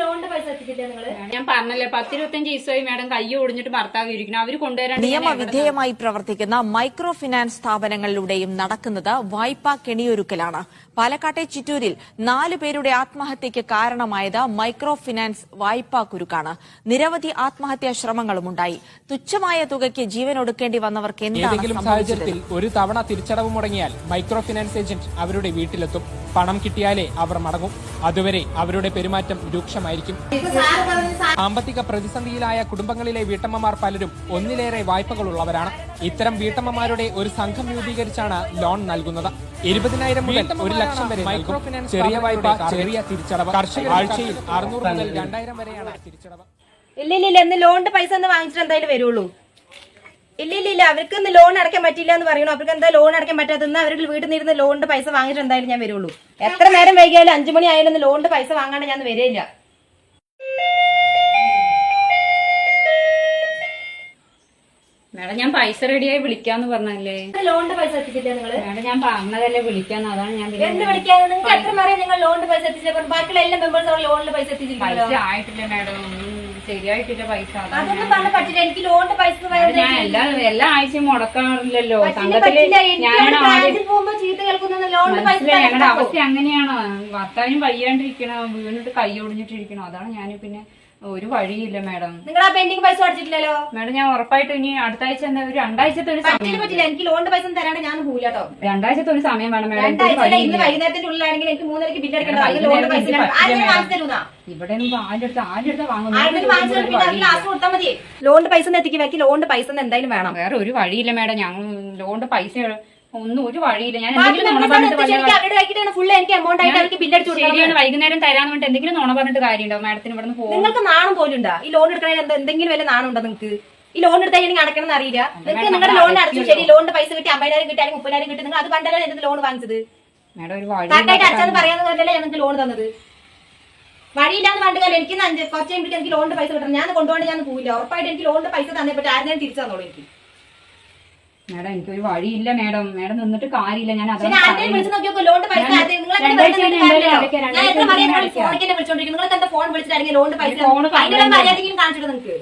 ലോണിന്റെ പൈസ എത്തിക്കില്ലേ നിങ്ങൾ? ഞാൻ പറഞ്ഞല്ലേ പത്തിരുപത്തഞ്ച് ദിവസമായി മാഡം കൈ ഒടിഞ്ഞിട്ട് ഭർത്താവ് ഇരിക്കണം അവർ കൊണ്ടുവരാൻ നിയമവിധേയമായി പ്രവർത്തിക്കുന്ന മൈക്രോ ഫിനാൻസ് സ്ഥാപനങ്ങളിലൂടെയും നടക്കുന്നത് വായ്പാ കെണിയൊരുക്കലാണ്. പാലക്കാട്ടെ ചിറ്റൂരിൽ നാല് പേരുടെ ആത്മഹത്യയ്ക്ക് കാരണമായത് മൈക്രോ ഫിനാൻസ് വായ്പാ കുരുക്കാണ്. നിരവധി ആത്മഹത്യാ ശ്രമങ്ങളുമുണ്ടായി തുച്ഛമായ തുകയ്ക്ക് ജീവൻ ഒടുക്കേണ്ടി വന്നവർക്ക് എന്തെങ്കിലും സാഹചര്യത്തിൽ ഒരു തവണ തിരിച്ചടവ് മുടങ്ങിയാൽ മൈക്രോ ഫിനാൻസ് ഏജന്റ് അവരുടെ വീട്ടിലെത്തും. പണം കിട്ടിയാലേ അവർ മടങ്ങും. അതുവരെ അവരുടെ പെരുമാറ്റം രൂക്ഷമായിരിക്കും. സാമ്പത്തിക പ്രതിസന്ധിയിലായ കുടുംബങ്ങളിലെ വീട്ടമ്മമാർ പലരും ഒന്നിലേറെ വായ്പകളുള്ളവരാണ്. ഇത്തരം വീട്ടമ്മമാരുടെ ഒരു സംഘം രൂപീകരിച്ചാണ് ലോൺ നൽകുന്നത്. ഇരുപതിനായിരം മുതൽ ഒരു ലക്ഷം വരെ മൈക്രോ ഫിനാൻസ് ചെറിയ വായ്പ ചെറിയ തിരിച്ചടവ്. കർഷക ആഴ്ചയിൽ അറുന്നൂറ് മുതൽ രണ്ടായിരം വരെയാണ് തിരിച്ചടവ്. ഇല്ല ഇല്ല ഇല്ല ഇന്ന് ലോണിന്റെ പൈസ ഒന്ന് വാങ്ങിച്ചിട്ട് എന്തായാലും വരുള്ളൂ. ഇല്ല ഇല്ല ഇല്ല അവർക്ക് ഇന്ന് ലോൺ അടയ്ക്കാൻ പറ്റില്ല എന്ന് പറയുന്നു. അവർക്ക് എന്താ ലോൺ അടയ്ക്കാൻ പറ്റാത്തന്ന് അവർക്ക് വീട്ടിൽ നിന്ന് ഇരുന്ന് ലോണിന്റെ പൈസ വാങ്ങിയിട്ട് എന്തായാലും ഞാൻ വരുള്ളൂ. എത്ര നേരം വൈകിയാലും അഞ്ചു മണി ആയാലും ലോണിന്റെ പൈസ വാങ്ങാണ്ട് ഞാൻ വരില്ല മാഡം ഞാൻ പൈസ റെഡിയായി വിളിക്കാന്ന് പറഞ്ഞല്ലേ ലോണിന്റെ പൈസ എത്തിച്ചിട്ടില്ല നിങ്ങൾ? മാഡം ഞാൻ പറഞ്ഞതല്ലേ വിളിക്കാന്ന്? അതാണ് ഞാൻ എന്ത് വിളിക്കാതെ നിങ്ങൾക്ക് എത്ര നേരം നിങ്ങൾ ലോണിന്റെ പൈസ എത്തിച്ചില്ല? ബാക്കിയുള്ള എല്ലാ മെമ്പേഴ്സും ലോണിന്റെ പൈസ എത്തിച്ചില്ല പൈസ ആയിട്ടില്ല മാഡം. ശരിയായിട്ടില്ല പൈസ. അതൊന്നും പറഞ്ഞ പറ്റില്ല. എനിക്ക് ലോണിന്റെ പൈസ ഞാൻ എല്ലാ എല്ലാ ആഴ്ചയും മുടക്കാറില്ലല്ലോ. പറ്റില്ല, സംഘത്തിൽ പറ്റില്ല. എനിക്ക് ഞാനാണ് ആദ്യം പോകുമ്പോ ചീത്ത കേൾക്കുന്ന ലോണിന്റെ പൈസ മനസ്സിലായി. ഞങ്ങളുടെ അവസ്ഥ അങ്ങനെയാണ്. ഭർത്താവിനും വയ്യാണ്ടിരിക്കണം വീണിട്ട് കൈ ഒടിഞ്ഞിട്ടിരിക്കണം. അതാണ് ഞാൻ പിന്നെ ഒരു വഴിയില്ല മാഡം. നിങ്ങൾ ആ പെൻഡിങ് പൈസ അടിച്ചിട്ടില്ലല്ലോ? മാഡം ഞാൻ ഉറപ്പായിട്ട് ഇനി അടുത്ത ആഴ്ച എന്താ ഒരു രണ്ടാഴ്ചത്തെ ഒരു പറ്റില്ല സമയം പറ്റില്ല. എനിക്ക് ലോണിന്റെ പൈസ തരാണ്ട് ഞാൻ പോവില്ല കേട്ടോ. രണ്ടാഴ്ചത്തെ ഒരു സമയം വേണം മാഡം. രണ്ടാഴ്ച ഇന്ന് വൈകുന്നേരത്തിന്റെ ഉള്ളിലാണെങ്കിൽ എനിക്ക് മൂന്നരക്ക് ബില്ല് അടിക്കണം ലോണിന്റെ പൈസ ഇവിടെ ആരുടെ ആരുടെ ലോണിന്റെ പൈസ വെക്കി ലോണിന്റെ പൈസ എന്തായാലും വേണം. വേറെ ഒരു വഴിയില്ല മാഡം. ഞങ്ങൾ ലോണിന്റെ പൈസ ഒന്നും ഒരു വഴിയില്ല. ഞാൻ എന്തെങ്കിലും എനിക്ക് എനിക്ക് എനിക്ക് വൈകുന്നേരം തരാന്ന് പറഞ്ഞിട്ട് എന്തെങ്കിലും നോണ പറഞ്ഞിട്ട് കാര്യമുണ്ടോ? മാഡത്തിന് ഇവിടെ നിന്ന് പോകും നിങ്ങൾക്ക് നാണം പോലും ഉണ്ടാ? ഈ ലോൺ എടുക്കണേ എന്തെങ്കിലും വല്ല നാണം ഉണ്ടോ നിങ്ങൾക്ക്? ഈ ലോൺ എടുത്താൽ എനിക്ക് അടക്കണം എന്ന് അറിയില്ല നിങ്ങൾക്ക് നിങ്ങളുടെ ലോൺ അടച്ചു ശരി ലോണിന്റെ പൈസ കിട്ടി അമ്പതിനായിരം കിട്ടി അല്ലെങ്കിൽ മുപ്പതിനായിരം കിട്ടി നിങ്ങൾ അത് കണ്ടല്ലോ എന്റെ ലോൺ വാങ്ങിച്ചത്? കറക്റ്റായിട്ട് അടച്ചാന്ന് പറയാന്ന് പറഞ്ഞല്ലേ നിങ്ങൾക്ക് ലോൺ തന്നത്? വഴിയില്ലാന്ന് കാര്യം എനിക്ക് അഞ്ച് കുറച്ച് കഴിഞ്ഞിട്ട് എനിക്ക് ലോണിന്റെ പൈസ കിട്ടണം. ഞാൻ കൊണ്ടുപോകണ്ട ഞാൻ പോവില്ല. ഉറപ്പായിട്ട് എനിക്ക് ലോണിന്റെ പൈസ തന്നെ പറ്റും. ആരും തിരിച്ചു തന്നോളൂ എനിക്ക്. മാഡം എനിക്കൊരു വഴിയില്ല മേഡം. മാഡം നിന്നിട്ട് കാര്യമില്ല. ഞാൻ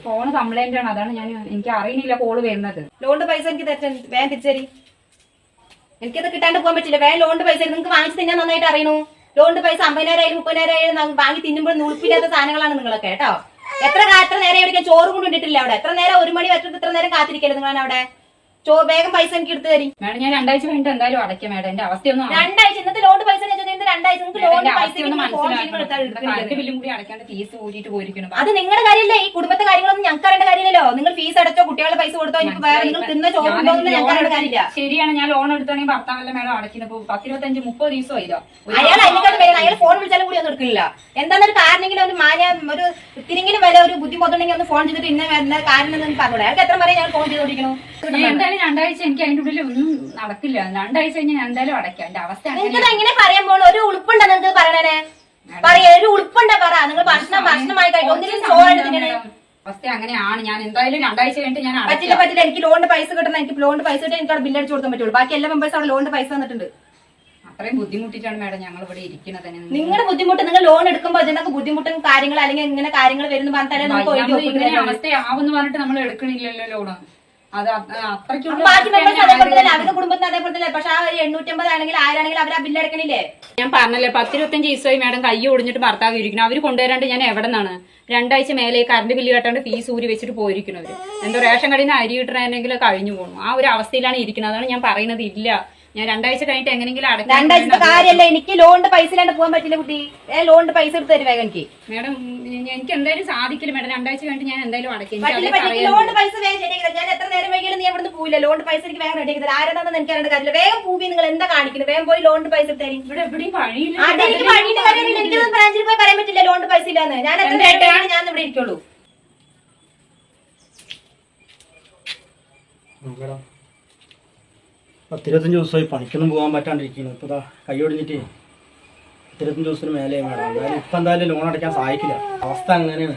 ഫോണ് കംപ്ലൈന്റ് ആണ്. അതാണ് ഞാൻ എനിക്ക് അറിയുന്നില്ല കോൾ വരുന്നത്. ലോണിന്റെ പൈസ എനിക്ക് വേഗം തിരിച്ചേരി. എനിക്കത് കിട്ടാണ്ട് പോകാൻ പറ്റില്ല. വേഗം ലോണിന്റെ പൈസ നിങ്ങൾക്ക് വാങ്ങിച്ച് തന്നെ നന്നായിട്ട് അറിയണു. ലോണിന്റെ പൈസ അമ്പതിനായിരം ആയാലും മുപ്പതിനായിരം ആയാലും വാങ്ങി തിന്നുമ്പോൾ ഉളുപ്പില്ലാത്ത സാധനങ്ങളാണ് നിങ്ങളൊക്കെ കേട്ടോ? എത്ര എത്ര നേരം ചോറ് കൊണ്ട് ഇട്ടിട്ടില്ല അവിടെ? എത്ര നേരം ഒരു മണി വെച്ചിട്ട് ഇത്ര നേരം കാത്തിരിക്കല്ലേ നിങ്ങളാണ് അവിടെ? ചോ വേഗം പൈസ എനിക്ക് എടുത്തു തരി. മാഡം ഞാൻ രണ്ടാഴ്ച കഴിഞ്ഞിട്ട് എന്തായാലും അടയ്ക്കാം മാഡം. എന്റെ അവസ്ഥയൊന്നും രണ്ടാഴ്ച ഇന്നത്തെ ലോൺ പൈസ രണ്ടാഴ്ച നിങ്ങൾക്ക് ലോൺ പൈസ കറണ്ട് ബില്ലും കൂടി അടയ്ക്കാണ്ട് ഫീസ് കൂട്ടിയിട്ട് പോയിരിക്കണം അത് നിങ്ങളുടെ കാര്യമല്ലേ? ഈ കുടുംബത്തെ കാര്യങ്ങളൊന്നും ഞങ്ങൾക്ക് അറിയേണ്ട കാര്യമില്ലല്ലോ. നിങ്ങൾ ഫീസ് അടച്ചോ കുട്ടികളുടെ പൈസ കൊടുത്തോ എനിക്ക് വേറെ നിങ്ങൾ തിന്ന ചോറുണ്ടോ ഞങ്ങൾക്ക് അറിയേണ്ട കാര്യമില്ല. ശരിയാണ് ഞാൻ ലോൺ എടുത്താണെങ്കിൽ ഭർത്താവല്ല മാഡം അടയ്ക്കുന്നത്? പത്തിരുപത്തഞ്ച് മുപ്പത് ദിവസം ഇതോ അയാൾ അതിനെക്കാളും വരും അയാൾ ഫോൺ വിളിച്ചാലും കൂടി ഒന്നും എടുക്കില്ല. എന്താണെന്നൊരു കാരണമെങ്കിലും ഒരു മാന ഒരു ഇത്തിരിങ്കിലും വില ഒരു ബുദ്ധിമുട്ടുണ്ടെങ്കിൽ ഒന്ന് ഫോൺ ചെയ്തിട്ട് ഇന്ന കാരണം എന്ന് പറഞ്ഞോളൂ. അയാൾക്ക് എത്ര പറയാൻ ഞാൻ ഫോൺ ചെയ്തോണ്ടിരിക്കണു എന്തായാലും രണ്ടാഴ്ച എനിക്ക് അതിന്റെ ഉള്ളിൽ ഒന്നും നടക്കില്ല. രണ്ടാഴ്ച കഴിഞ്ഞ് ഞാൻ എന്തായാലും അടയ്ക്കാം. എന്റെ അവസ്ഥ നിങ്ങൾക്ക്. എങ്ങനെ പറയാൻ പോണു ഒരു ഉളുപ്പുണ്ടോ നിങ്ങൾക്ക് പറയണേ പറയാ ഒരു ഉളുപ്പുണ്ടോ പറ. നിങ്ങൾ ഭക്ഷണം ഭക്ഷണമായി കഴിക്കും ഒന്നിനും ചോറായിട്ട് തിന്നണേ. അവസ്ഥ അങ്ങനെയാണ്. ഞാൻ എന്തായാലും രണ്ടാഴ്ച കഴിഞ്ഞിട്ട് ഞാൻ പറ്റില്ല അടയ്ക്കാം. പറ്റില്ല എനിക്ക് ലോണിന്റെ പൈസ കിട്ടണം. എനിക്ക് ലോണിന്റെ പൈസ കിട്ടാൻ എനിക്ക് അവിടെ ബില്ല് അടിച്ചു കൊടുക്കാൻ പറ്റുള്ളൂ. ബാക്കി എല്ലാ മെമ്പേഴ്സ് അവിടെ ലോണിന്റെ പൈസ തന്നിട്ടുണ്ട്. അത്രയും ബുദ്ധിമുട്ടിട്ടാണ് മാഡം ഞങ്ങൾ ഇവിടെ ഇരിക്കുന്നത് തന്നെ നിങ്ങളുടെ ബുദ്ധിമുട്ട് നിങ്ങൾ ലോൺ എടുക്കുമ്പോൾ അതിനൊക്കെ ബുദ്ധിമുട്ടും കാര്യങ്ങൾ അല്ലെങ്കിൽ ഇങ്ങനെ കാര്യങ്ങൾ വരുന്ന പറഞ്ഞാലും നമുക്ക് ഒഴിഞ്ഞു നമ്മൾ ഇങ്ങനെ കൊടുക്കുന്നത് അവസ്ഥയാവെന്ന് പറഞ്ഞിട്ട് നമ്മൾ എടുക്കണില്ലല്ലോ ലോണ്. അത് അ- അത്രയ്ക്കുള്ള ബാക്കി മെമ്പേഴ്സ് അവസ്ഥയാണ് അതേപോലെ തന്നെ ഞാൻ അവരുടെ കുടുംബത്തിന് അതേപോലെ തന്നെ പക്ഷെ ആ ഒരു എണ്ണൂറ്റമ്പത് ആണെങ്കിൽ ആരാണെങ്കിൽ അവർ ആ ബില്ല് അടക്കണില്ലേ? ഞാൻ പറഞ്ഞല്ലേ പത്തിരുപത്തഞ്ച് ദിവസമായി മാഡം കൈ ഒടിഞ്ഞിട്ട് ഭർത്താവ് ഇരിക്കണം അവർ കൊണ്ടുവരാണ്ട് ഞാൻ എവിടെ നിന്നാണ്? രണ്ടാഴ്ച മേലെ കറണ്ട് ബില്ല് കെട്ടാണ്ട് ഫീസ് ഊരി വെച്ചിട്ട് പോയിരിക്കുന്നവര്. എന്തോ റേഷൻ കടയിൽ നിന്ന് അരി കിട്ടണമെങ്കിൽ കഴിഞ്ഞു പോകുന്നു ആ ഒരു അവസ്ഥയിലാണ് ഇരിക്കുന്നത്. അതാണ് ഞാൻ പറയുന്നത് ഇല്ല. ഞാൻ രണ്ടാഴ്ച കഴിഞ്ഞിട്ട് എങ്ങനെയെങ്കിലും അടക്കാം രണ്ടാഴ്ചത്തെ കാര്യമല്ല? എനിക്ക് ലോണിന്റെ പൈസ ഇല്ലാണ്ട് പോകാൻ പറ്റില്ല കുട്ടി. ഏ ലോണിന്റെ പൈസ എടുത്ത് തരും വേഗം എനിക്ക്. മാഡം എനിക്ക് എന്തായാലും സാധിക്കില്ല. മാഡം രണ്ടാഴ്ച കഴിഞ്ഞിട്ട് ഞാൻ എന്തായാലും അടക്കും എനിക്ക് പറ്റില്ല പറ്റില്ല. ലോണിന്റെ പൈസ വേഗം ശരിയാക്കി ഞാൻ എത്ര നേരം വൈകിയാലും നീ എവിടെ പോവില്ല. ലോണിന്റെ പൈസ എനിക്ക് വേഗം റെഡിയാക്കി തരാം. ആരാണെന്ന് എനിക്ക് അറിയേണ്ട കാര്യമില്ല. വേഗം പൂവി നിങ്ങൾ എന്താ കാണിക്കുന്നത്? വേഗം പോയി ലോണിന്റെ പൈസ തരും. ഇവിടെ എവിടെയും വഴിയില്ല. അതെനിക്ക് വഴിയുടെ കാര്യമില്ല. എനിക്കൊന്നും ബ്രാഞ്ചിൽ പോയി പറയാൻ പറ്റില്ല ലോണിന്റെ പൈസ ഇല്ലാന്ന്. ഞാൻ എത്ര നേരം ഞാൻ ഇവിടെ ഇരിക്കുള്ളൂ. പത്തിരുപത്തഞ്ച് ദിവസമായി പണിക്കൊന്നും പോകാൻ പറ്റാണ്ടിരിക്കുന്നു. ഇപ്പം ഇതാ കൈ ഒടിഞ്ഞിട്ട് പത്തിരുപത്തഞ്ച് ദിവസത്തിന് മേലെ മേഡം എന്തായാലും ഇപ്പം എന്തായാലും ലോൺ അടയ്ക്കാൻ സഹായിക്കില്ല അവസ്ഥ അങ്ങനെയാണ്.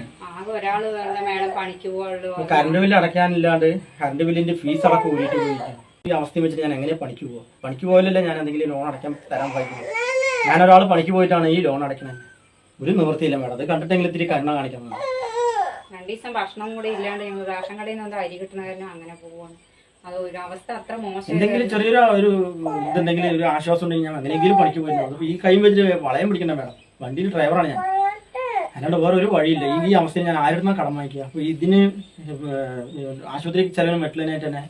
കറണ്ട് ബില്ല് അടയ്ക്കാനില്ലാണ്ട് കറണ്ട് ബില്ലിന്റെ ഫീസ് അടക്കം കൂടിയിട്ട് പോയിരിക്കും ഈ അവസ്ഥയും വെച്ചിട്ട് ഞാൻ എങ്ങനെ പണിക്ക് പോവാ പണിക്ക് പോയാലല്ലേ ഞാൻ എന്തെങ്കിലും ലോൺ അടയ്ക്കാൻ തരാൻ പറ്റുള്ളൂ ഞാനൊരാൾ പണിക്ക് പോയിട്ടാണ് ഈ ലോൺ അടയ്ക്കുന്നത് ഒരു നിവൃത്തിയില്ല മേഡം. അത് കണ്ടിട്ടെങ്കിലും ഇത്തിരി കരുണ കാണിക്കണം രണ്ടു ദിവസം ഭക്ഷണം കൂടെ ഇല്ലാണ്ട് ഞങ്ങൾ റേഷൻ കടയിൽ നിന്ന് അരി കിട്ടുന്ന കാരണം അങ്ങനെ പോവാണ് എന്തെങ്കിലും ചെറിയൊരു ഒരു ഇതെന്തെങ്കിലും ഒരു ആശ്വാസം ഉണ്ടെങ്കിൽ ഞാൻ അങ്ങനെയെങ്കിലും പണിക്ക് പോയിരുന്നു. അപ്പൊ ഈ കൈ വെച്ചിട്ട് വളയം പിടിക്കണ്ട മേഡം. വണ്ടിയിൽ ഡ്രൈവറാണ് ഞാൻ. അല്ലാണ്ട് വേറെ ഒരു വഴിയില്ല. ഈ അവസ്ഥയിൽ ഞാൻ ആരുടെ കടം വാങ്ങിക്കുക? അപ്പൊ ഇതിന് ആശുപത്രി ചെലവിന് മെറ്റലിനായിട്ട് തന്നെ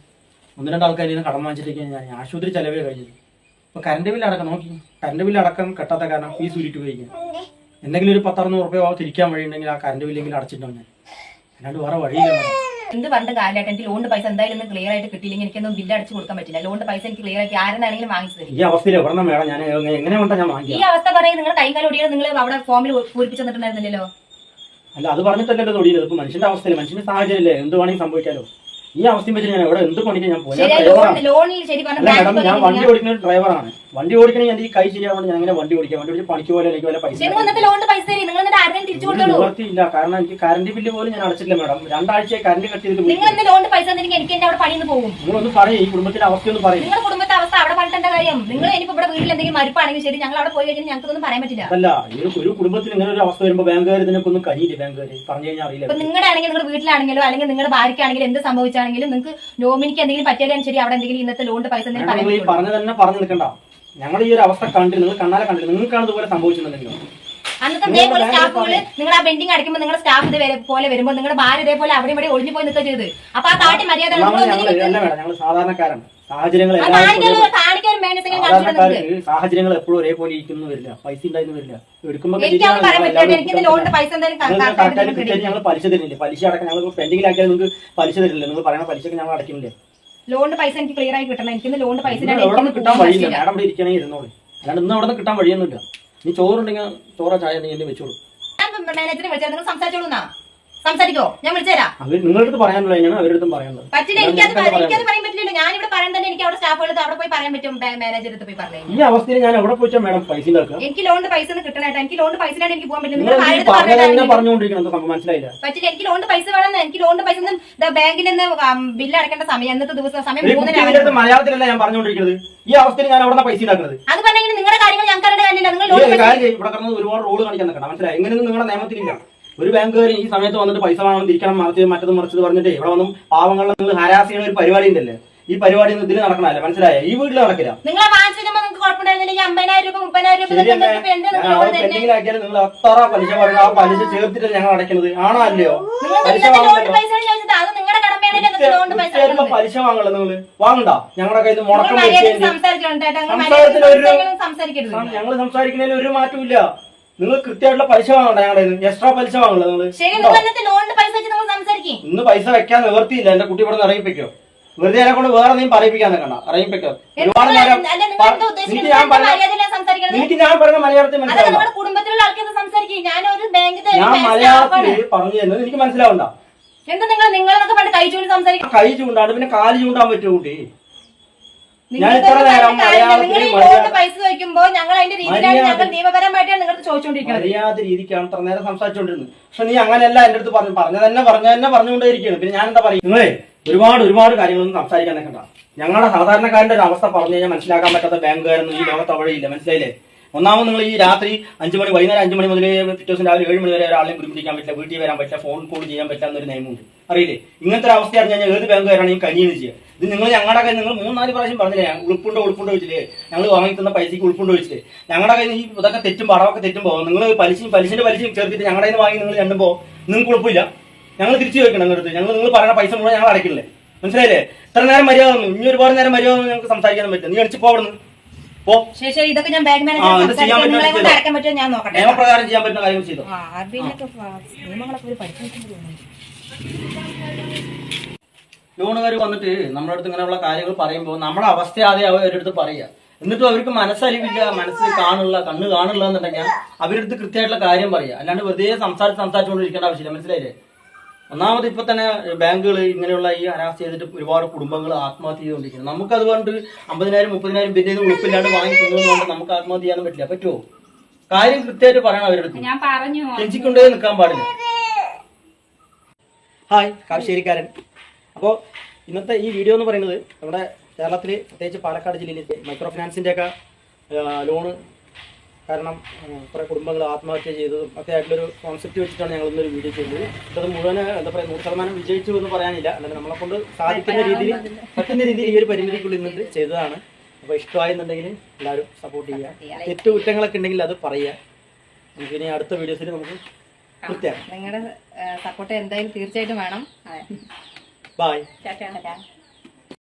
ഒന്ന് രണ്ട് ആൾക്കാർ ഇതിന് കടം വാങ്ങിച്ചിട്ടേക്കാണ് ഞാൻ ആശുപത്രി ചെലവേ കഴിഞ്ഞത്. അപ്പൊ കറണ്ട് ബില്ല് അടക്കം നോക്കി. കറണ്ട് ബില്ല് അടക്കം കെട്ടാത്ത കാരണം ഫീസ് ഉരുട്ടി പോയിരിക്കും എന്തെങ്കിലും ഒരു പത്തറുന്നൂറ് റുപ്യ തിരിക്കാൻ വഴിയുണ്ടെങ്കിൽ ആ കറണ്ട് ബില്ലെങ്കിലും അടച്ചിട്ടുണ്ടാവും ഞാൻ. അല്ലാണ്ട് വേറെ വഴിയില്ല എന്ത് പറഞ്ഞിട്ട് കാര്യമായിട്ട് എനിക്ക് ലോണിന്റെ പൈസ എന്തായാലും ഒന്ന് ക്ലിയർ ആയിട്ട് കിട്ടിയില്ലെങ്കിൽ എനിക്കൊന്നും ബില്ല് അടിച്ചു കൊടുക്കാൻ പറ്റില്ല. ലോണിന്റെ പൈസ എനിക്ക് ക്ലിയർ ആക്കി ആരെന്നാണെങ്കിലും വാങ്ങിച്ചു തരും. ഈ അവസ്ഥയിൽ എവിടെ മേഡം? ഞാൻ എങ്ങനെ കൊണ്ടാ ഞാൻ ഈ വാങ്ങിക്കുക അവസ്ഥ പറയുന്നത് നിങ്ങൾ കൈ കാലം ഒടിയാണ് നിങ്ങൾ അവിടെ ഫോമിൽ പൂരിപ്പിച്ചു തന്നിട്ടുണ്ടായിരുന്നില്ലല്ലോ? അല്ല അത് പറഞ്ഞിട്ടല്ലല്ലോ തൊടിയില്ല ഇപ്പൊ മനുഷ്യന്റെ അവസ്ഥയില്ല? മനുഷ്യന്റെ സാഹചര്യമല്ലേ എന്ത് വേണമെങ്കിൽ സംഭവിക്കാലോ? ഈ അവസ്ഥയും വെച്ച് ഞാൻ എവിടെ എന്ത് പണിക്ക് ഞാൻ പോയി? ഞാൻ ഡ്രൈവറാണ് അല്ല മാഡം ഞാൻ വണ്ടി ഓടിക്കുന്ന ഡ്രൈവറാണ് വണ്ടി ഓടിക്കണേ എന്റെ ഈ കൈ ശരിയാവുകൊണ്ട് ഞാൻ അങ്ങനെ വണ്ടി ഓടിക്കാം. വണ്ടി ഓടിച്ച് പണിക്ക് പോലെ എനിക്ക് വല്ല പൈസ കൊടുത്തോളൂ. നിവർത്തിയില്ല കാരണം എനിക്ക് കറണ്ട് ബില്ല് പോലും ഞാൻ അടച്ചിട്ടില്ല മാഡം രണ്ടാഴ്ച കറണ്ട് കട്ട് ചെയ്തിട്ട് നിങ്ങൾ എനിക്ക് നിങ്ങളൊന്ന് പറയും ഈ കുടുംബത്തിന്റെ അവസ്ഥ ഒന്ന് പറയും. നിങ്ങളുടെ കുടുംബത്തെ അവസ്ഥ അവിടെ കാര്യം? നിങ്ങൾ ഇനിയിപ്പോ ഇവിടെ വീട്ടിൽ എന്തെങ്കിലും മരുപ്പാണെങ്കിൽ ശരി ഞങ്ങൾ അവിടെ പോയി കഴിഞ്ഞാൽ ഞങ്ങൾക്കൊന്നും പറയാൻ പറ്റില്ല. അല്ല ഒരു- ഒരു കുടുംബത്തിൽ ഇങ്ങനെ ഒരു അവസ്ഥ വരുമ്പോൾ ബാങ്കുകാർ ഇതിനൊക്കെ ഒന്നും കഴിയില്ല ബാങ്കുകാർ പറഞ്ഞു കഴിഞ്ഞാൽ അറിയില്ല. ഇപ്പൊ നിങ്ങളുടെ ആണെങ്കിൽ നിങ്ങളുടെ വീട്ടിലാണെങ്കിലും അല്ലെങ്കിൽ നിങ്ങളുടെ ഭാര്യയ്ക്കാണെങ്കിലും എന്ത് സംഭവിച്ചാണെങ്കിലും നിങ്ങൾക്ക് നോമിനിക്ക് എന്തെങ്കിലും പറ്റിയാലും ശരി അവിടെ എന്തെങ്കിലും ഇന്നത്തെ ലോണിന്റെ പൈസ എന്തെങ്കിലും പറയാൻ പറഞ്ഞു തന്നെ പറഞ്ഞു നിൽക്കണ്ട. ഞങ്ങൾ ഈ ഒരു അവസ്ഥ കണ്ടില്ല നിങ്ങൾ കണ്ണാലെ കണ്ടില്ല നിങ്ങൾക്കാണ് ഇതുപോലെ സംഭവിച്ചിട്ടുണ്ടെങ്കിലും? അന്നത്തെ ഇതേപോലെ സ്റ്റാഫുകൾ നിങ്ങൾ ആ ബെൻഡിങ് അടിക്കുമ്പോൾ നിങ്ങളുടെ സ്റ്റാഫ് ഇതേ പോലെ വരുമ്പോൾ നിങ്ങളുടെ ഭാര്യ ഇതേപോലെ അവിടെ ഇവിടെ ഒളിഞ്ഞു പോയി നിൽക്കുക ചെയ്ത് അപ്പൊ ആ കാട്ടി മര്യാദ ഒന്നാമത് ഞങ്ങൾ അല്ല മേഡം. ഞങ്ങൾ സാധാരണക്കാരാണ്. സാഹചര്യങ്ങൾ സാധാരണക്കാർക്ക് സാഹചര്യങ്ങൾ എപ്പോഴും ഒരേപോലെ ഇരിക്കുന്നു വരില്ല. പൈസ ഉണ്ടായിരുന്നു വരില്ല. എടുക്കുമ്പോൾ ഞങ്ങൾ പലിശ തരുന്നില്ല പലിശ അടക്കം ഞങ്ങൾ പെൻഡിങ്ങിലാക്കിയാൽ നിങ്ങൾക്ക് പലിശ തരില്ല. നിങ്ങൾ പറയുന്ന പലിശക്ക് ഞങ്ങൾ അടയ്ക്കുന്നില്ല. ലോണിന്റെ പൈസ എനിക്ക് ക്ലിയർ ആയി കിട്ടണം. എനിക്ക് ലോണിന്റെ പൈസ കിട്ടാൻ വഴിയില്ല. മാഡം ഇവിടെ ഇരിക്കണേ ഇരുന്നോളൂ. അല്ലാണ്ട് ഇന്ന് അവിടെ കിട്ടാൻ വഴിയൊന്നുമില്ല. നീ ചോറുണ്ടെങ്കിൽ ചോറ ചായ എന്നെ വെച്ചോളൂ. ഞാൻ മാനേജറെ വിളിച്ചാൽ നിങ്ങൾ സംസാരിച്ചോളൂ സംസാരിക്കോ? ഞാൻ വിളിച്ചുതരാം നിങ്ങളടുത്ത് പറയാനുള്ള അവരടുത്തും പറയാനുള്ളത്. പറ്റില്ല എനിക്കത് എനിക്കത് പറയാൻ പറ്റില്ലല്ലോ. ഞാൻ ഇവിടെ പറയാൻ തന്നെ എനിക്ക് അവിടെ സ്റ്റാഫുകൾ അവിടെ പോയി പറയാൻ പറ്റും മാനേജർ അടുത്ത് പോയി പറഞ്ഞു ഈ അവസ്ഥയിൽ ഞാൻ എവിടെ പോയിച്ചാൽ മാഡം പൈസ എനിക്ക് ലോണിന്റെ പൈസ ഒന്നും കിട്ടണേട്ടാ. എനിക്ക് ലോണിന്റെ പൈസ എനിക്ക് പോകാൻ പറ്റില്ല. മനസ്സിലായില്ല. പറ്റില്ല എനിക്ക് ലോണിന്റെ പൈസ വേണം എനിക്ക് ലോണിന്റെ പൈസ ബാങ്കിൽ നിന്ന് ബില്ല് അടക്കേണ്ട സമയം ഇന്നത്തെ ദിവസം സമയം മൂന്നര മലയാളത്തിലല്ല ഞാൻ പറഞ്ഞുകൊണ്ടിരിക്കുന്നത്. ഈ അവസ്ഥയിൽ ഞാൻ അവിടെ പൈസ ഉണ്ടാക്കുന്നത് അത് പറഞ്ഞെങ്കിൽ നിങ്ങളുടെ കാര്യങ്ങൾ ഞങ്ങൾക്ക് അറിയേണ്ട കാര്യമില്ല. നിങ്ങൾ ലോൺ. ഇവിടെ കിടന്ന് ഒരുപാട് റോഡ് കാണിക്കാൻ നിൽക്കണം മനസ്സിലായി? എങ്ങനെയൊന്നും നിങ്ങളുടെ നിയമത്തിലില്ല ഒരു ബാങ്കുകാരൻ ഈ സമയത്ത് വന്നിട്ട് പൈസ വാങ്ങണം തിരിക്കണം മറച്ചത് മറ്റത് മറിച്ചത് പറഞ്ഞിട്ട് ഇവിടെ വന്നും പാവങ്ങളെ നിങ്ങൾ ഹരാസ് ചെയ്യുന്ന ഒരു പരിപാടി ഉണ്ടല്ലേ? ഈ പരിപാടി ഒന്നും ഇതിൽ നടക്കണല്ലേ മനസ്സിലായോ? ഈ വീട്ടിൽ നടക്കില്ല. നിങ്ങളെ വാങ്ങിച്ചു തരുമ്പോൾ നിങ്ങൾക്ക് കുഴപ്പമുണ്ടായിരുന്നില്ല. ഈ അമ്പതിനായിരം രൂപ മുപ്പതിനായിരം രൂപ. എന്തിനാ നിങ്ങൾ എത്ര പലിശ പറഞ്ഞു ആ പലിശ ചേർത്തിട്ട് ഞങ്ങൾ അടയ്ക്കുന്നത്? ആണോ അല്ലയോ? പലിശ വാങ്ങണ്ടോ. പലിശ വാങ്ങല്ലോ നിങ്ങൾ. വാങ്ങണ്ട. ഞങ്ങളുടെ കയ്യിൽ നിന്ന് മുടക്കം ഞങ്ങൾ സംസാരിക്കുന്നതിൽ ഒരു മാറ്റവും ഇല്ല. നിങ്ങൾ കൃത്യമായിട്ടുള്ള പലിശ വാങ്ങണ്ട ഞങ്ങളുടെ. എക്സ്ട്രാ പലിശ നിങ്ങൾ പൈസ വെച്ച് നിങ്ങൾ ഇന്ന് പൈസ വെക്കാൻ നിവർത്തിയില്ല. എന്റെ കുട്ടി ഇവിടെ ഇറങ്ങിപ്പിക്കോ. വെറുതെ എന്നെ കൊണ്ട് വേറെ നീ പറയിപ്പിക്കാൻ നിൽക്കണ്ട. അറിയിപ്പിക്കോ ഒരുപാട് നേരം ഉദ്ദേശിക്കുന്നത്? ഞാൻ പറഞ്ഞ മര്യാദയിലാണ് ഞാൻ പറഞ്ഞ മലയാളത്തിൽ ഞാൻ മലയാളത്തിൽ പറഞ്ഞു തരുന്നത് എനിക്ക് മനസ്സിലാവണ്ട? എന്താ നിങ്ങൾ നിങ്ങളൊക്കെ പണ്ട് കൈ ചൂണ്ടി സംസാരിക്കും കൈ ചൂണ്ടാണ്ട് പിന്നെ കാൽ ചൂണ്ടാൻ പറ്റുമോ കുട്ടി? ഞാൻ ഇത്ര നേരം നിങ്ങൾ ഈ പൈസ ചോദിക്കുമ്പോ ഞങ്ങൾ അതിന്റെ രീതിയിലാണ് മര്യാദ- ഞങ്ങൾ നിയമപരമായിട്ടാണ് നിങ്ങളുടെ ചോദിച്ചുകൊണ്ടിരിക്കുന്നത് അറിയാത്ത രീതിക്കാണ് ഇത്ര നേരം സംസാരിച്ചുകൊണ്ടിരുന്നത് പക്ഷെ നീ അങ്ങനെയല്ല എന്റെ അടുത്ത് പറഞ്ഞു പറഞ്ഞ തന്നെ പറഞ്ഞ തന്നെ പറഞ്ഞുകൊണ്ടേയിരിക്കുകയാണ്. പിന്നെ ഞാൻ എന്താ പറയും? നിങ്ങളെ ഒരുപാട് ഒരുപാട് കാര്യങ്ങളൊന്നും സംസാരിക്കാൻ നിൽക്കണ്ട. ഞങ്ങളുടെ സാധാരണക്കാരന്റെ ഒരു അവസ്ഥ പറഞ്ഞു കഴിഞ്ഞാൽ മനസ്സിലാക്കാൻ പറ്റാത്ത ബാങ്കുകാരൊന്നും ഈ ലോകത്ത് അവിടെയില്ല മനസ്സിലായില്ലേ? ഒന്നാമത് നിങ്ങൾ ഈ രാത്രി അഞ്ചു മണി വൈകുന്നേരം അഞ്ചു മണി മുതൽ പിറ്റേ ദിവസം രാവിലെ ഏഴ് മണി വരെ ഒരാളെയും ബുദ്ധിമുട്ടിക്കാൻ പറ്റില്ല വീട്ടിൽ വരാൻ പറ്റില്ല ഫോൺ കോൾ ചെയ്യാൻ പറ്റില്ല എന്നൊരു നിയമമുണ്ട്. അറിയില്ലേ? ഇങ്ങനത്തെ ഒരു അവസ്ഥ കഴിഞ്ഞാൽ ഏത് ഈ കനിയെന്ന് ചെയ്യുക ഇത് നിങ്ങൾ ഞങ്ങളുടെ കയ്യിൽ നിങ്ങൾ മൂന്നാൽ പ്രാവശ്യം പറഞ്ഞില്ലേ ഉൾപ്പുണ്ടോ ഉൾപ്പുണ്ടോ വെച്ചില്ലേ ഞങ്ങൾ വാങ്ങി തന്ന പൈസക്ക് ഉൾപ്പുണ്ടോ വെച്ചില്ലേ ഞങ്ങളുടെ കയ്യിൽ ഈ ഇതൊക്കെ തെറ്റും പടമൊക്കെ പോകും. നിങ്ങൾ പലിശയും പലിശന്റെ പലിശയും ചേർത്തിട്ട് ഞങ്ങളുടെ നിന്ന് വാങ്ങി നിങ്ങൾ രണ്ടുമ്പോ നിങ്ങൾക്ക് ഉൾപ്പില്ല ഞങ്ങൾ തിരിച്ചു ചോദിക്കണം നിങ്ങളുടെ ഞങ്ങൾ നിങ്ങൾ പറയുന്ന പൈസ മുഴുവൻ ഞങ്ങൾ അടയ്ക്കില്ലേ മനസ്സിലായില്ലേ? ഇത്ര നേരം മര്യാദ ഇനി ഒരുപാട് നേരം മര്യാദ ഞങ്ങൾക്ക് സംസാരിക്കാൻ പറ്റില്ല. നീ അടിച്ചു പോകണം ശരി ഇതൊക്കെ ഞാൻ ബാങ്ക് മാനേജർ? അടക്കാൻ പറ്റുമോ? ഞാൻ നോക്കട്ടെ നിയമപ്രകാരം ചെയ്യാൻ പറ്റുന്ന കാര്യങ്ങൾ ചെയ്തു? നിയമങ്ങളൊക്കെ പഠിച്ചിട്ടുണ്ട് ലോണുകാർ വന്നിട്ട് നമ്മുടെ അടുത്ത് ഇങ്ങനെയുള്ള കാര്യങ്ങൾ പറയുമ്പോൾ നമ്മുടെ അവസ്ഥ ആദ്യം അവരടുത്ത് പറയുക. എന്നിട്ടും അവർക്ക് മനസ്സലിവില്ല മനസ്സ് കാണുള്ള കണ്ണ് കാണില്ല എന്നുണ്ടെങ്കിൽ അവരടുത്ത് കൃത്യമായിട്ടുള്ള കാര്യം പറയുക. അല്ലാണ്ട് വെറുതെ സംസാരിച്ച് സംസാരിച്ചുകൊണ്ടിരിക്കേണ്ട ആവശ്യമില്ല. മനസ്സിലായില്ലേ? ഒന്നാമത് ഇപ്പൊ തന്നെ ബാങ്കുകൾ ഇങ്ങനെയുള്ള ഈ അനാസ്ഥ ചെയ്തിട്ട് ഒരുപാട് കുടുംബങ്ങൾ ആത്മഹത്യ ചെയ്തുകൊണ്ടിരിക്കുന്നത് നമുക്ക് അതുകൊണ്ട് അമ്പതിനായിരം മുപ്പതിനായിരം പിന്നെ ഉറപ്പില്ലാണ്ട് വാങ്ങി തന്നതുകൊണ്ട് നമുക്ക് ആത്മഹത്യ ചെയ്യാനും പറ്റില്ല. പറ്റുമോ കാര്യം കൃത്യമായിട്ട് പറയണം അവരുടെ ഞാൻ പറഞ്ഞു രഞ്ജിക്കൊണ്ടേ നിൽക്കാൻ പാടില്ല. ഹായ് കാവശ്ശേരിക്കാരൻ. അപ്പോൾ ഇന്നത്തെ ഈ വീഡിയോ എന്ന് പറയുന്നത് നമ്മുടെ കേരളത്തിൽ പ്രത്യേകിച്ച് പാലക്കാട് ജില്ലയിലെ മൈക്രോ ഫിനാൻസിന്റെ ഒക്കെ ലോണ് കാരണം കുറെ കുടുംബങ്ങൾ ആത്മഹത്യ ചെയ്തതും ഒക്കെ ആയിട്ടുള്ളൊരു കോൺസെപ്റ്റ് വെച്ചിട്ടാണ് ഞങ്ങൾ ഇന്നൊരു വീഡിയോ ചെയ്തത് അത് മുഴുവൻ എന്താ പറയുക നൂറ് ശതമാനം വിജയിച്ചു എന്ന് പറയാനില്ല. അല്ലെങ്കിൽ നമ്മളെ കൊണ്ട് സാധിക്കുന്ന രീതിയിൽ പറ്റുന്ന രീതിയിൽ ഈ ഒരു പരിമിതിക്കുള്ളിൽ നിന്നിട്ട് ചെയ്തതാണ്. അപ്പോൾ ഇഷ്ടമായെന്നുണ്ടെങ്കിൽ എല്ലാവരും സപ്പോർട്ട് ചെയ്യുക. തെറ്റു കുറ്റങ്ങളൊക്കെ ഉണ്ടെങ്കിൽ അത് പറയുക. നമുക്കിനി അടുത്ത വീഡിയോസിൽ നമുക്ക് കൃത്യമാണ് നിങ്ങളുടെ സപ്പോർട്ട് എന്തായാലും തീർച്ചയായിട്ടും വേണം. ബായ്